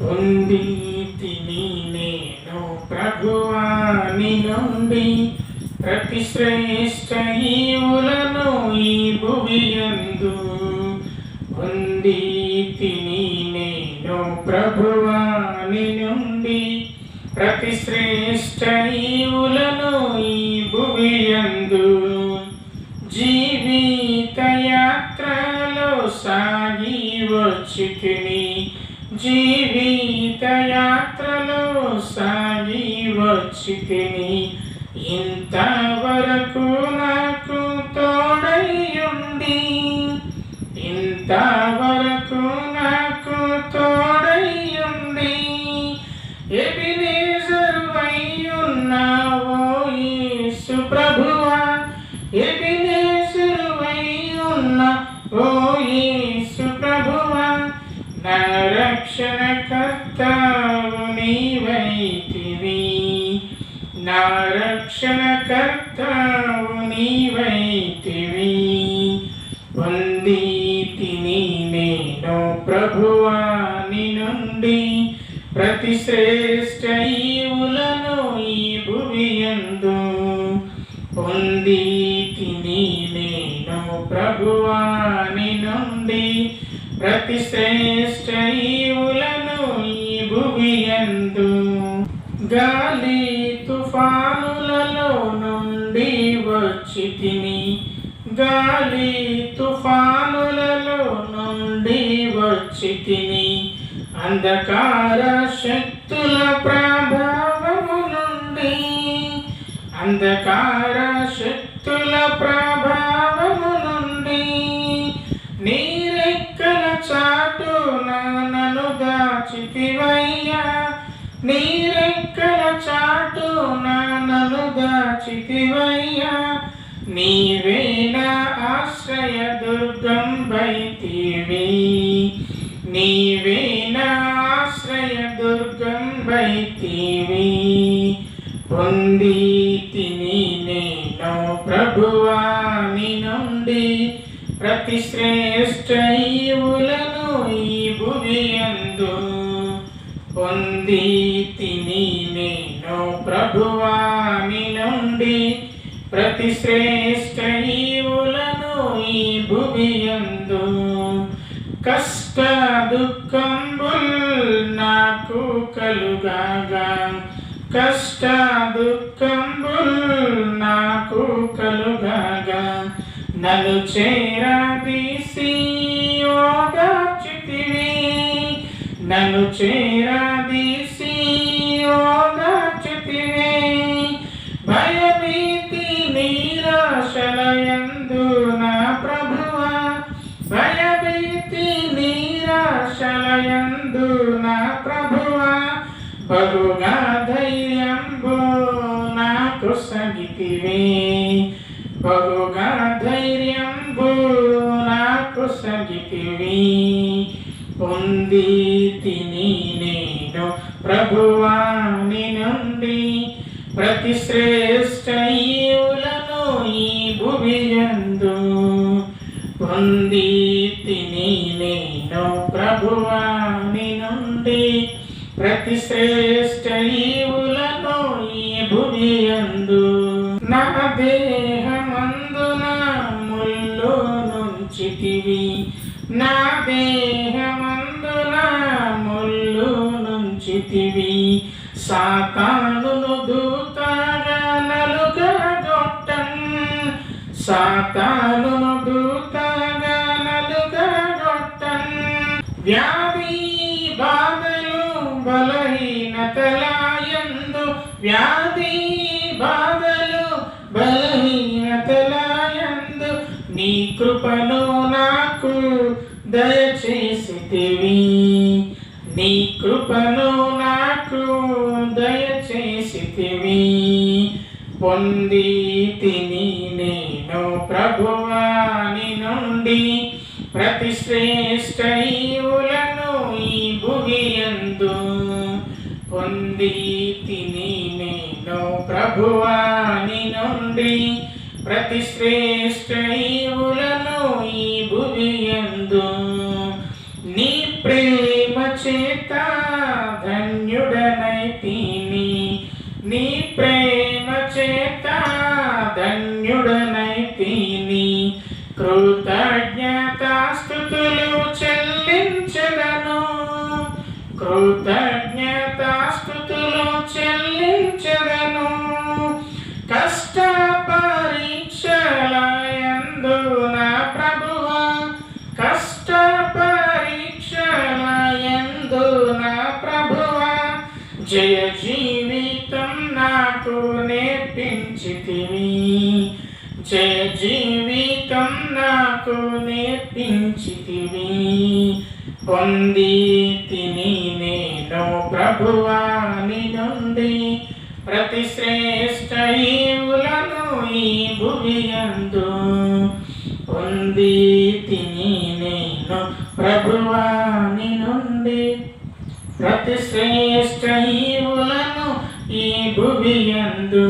పొంది నేను ప్రభువాని నుండి ప్రతి శ్రేష్ట ఈవులను ఈ భువియందు పొంది తిని నేను ప్రభువాని నుండి ప్రతి శ్రేష్ట ఈవులను ఈ భువియందు జీవిత యాత్రలో సాగి వచ్చి జీవిత యాత్రలో సాగి వచ్చి తిని ఇంతవరకు నాకు తోడయ్యుండి. ఇంతవరకు నాకు తోడయ్యుండి. ఎబినేజరు అయ్యున్నావో యేసు ప్రభువా. ఎబినేజరు ఉన్న ఓ యేసు ప్రభువా. నర రక్షణ కర్తావు నీవైతివి నా నీవైతివి పొంది తిని. నేను ప్రభువాని నుండి ప్రతి శ్రేష్ట ఈవులను ఈ భువియందు పొంది తిని నేను ప్రభువాని నుండి ప్రతిశ్రేష్టైవులను ఈ భువియందు గాలి తుఫానులలో నుండి వచ్చి తిని గాలి తుఫానులలో నుండి వచ్చి తిని అంధకార శక్తుల ప్రభావము నుండి అంధకార శక్తుల ప్రా నీరెక్కడ చాటు నన్ను దాచితివయ్యా నీవేన ఆశ్రయ దుర్గం వైతివి నీవేన ఆశ్రయ దుర్గం వైతివి పొంది తిని నేను ప్రభువాని నుండి. ప్రతి శ్రేష్ట ఈ భువియందు పొంది తిని నేను ప్రభువామి నుండి ప్రతి శ్రేష్ట ఈవులను ఈ భువియందు కష్ట దుఃఖంబుల్ నాకు కలుగాగా. కష్ట దుఃఖంబుల్ నాకు కలుగాగా. నలు చేరా నన్ను చేరదీసి ఓదార్చితివి భయభీతి నీరాశలయందు నా ప్రభువ. భయభీతి నీరాశలయందు నా ప్రభువ. బరుగా ధైర్యంబు నాకు సగితివే బరుగా ధైర్యంబు నాకు సగితివి పొంది తిని నేను ప్రభువాని నుండి. ప్రతి శ్రేష్టయులను ఈ భువియందు పొంది తిని నేను ప్రభువాని నుండి. ప్రతి శ్రేష్టయులను ఈ భువియందు నా దేహమందున ముల్లో నుంచితివి నా దేహ నుంచితివి సాతానును దూతగా గొట్టం. గొట్టన్ సాతానును దూతగా నలుగా వ్యాధి బాధలు బలహీనతలాయందు వ్యాధి బాధలు బలహీనతలాయందు నీ కృపను నాకు దయచేసితివి నీ కృపను నాకు దయచేసితివి పొంది తిని నేను ప్రభువాని నుండి. ప్రతి శ్రేష్ట ఈవులను ఈ భుగియందు పొంది తిని నేను ప్రభువాని నుండి. ప్రతి శ్రేష్ట ఈవులను ఈ భువియందు నీ ప్రే చేత ధన్యుడనైతిని నీ ప్రేమ చేత ధన్యుడనై తిని కృతజ్ఞ జయ జీవితం నాకు నేర్పించితివి జయ జీవితం నాకు నేర్పించితివి పొంది తిని నేను ప్రభువాని నుండి ప్రతి శ్రేష్ట ఈవులను ఈ భువియందు పొంది తిని నేను ప్రభువాని నుండి అతి శ్రేష్ట ఈ భువియందు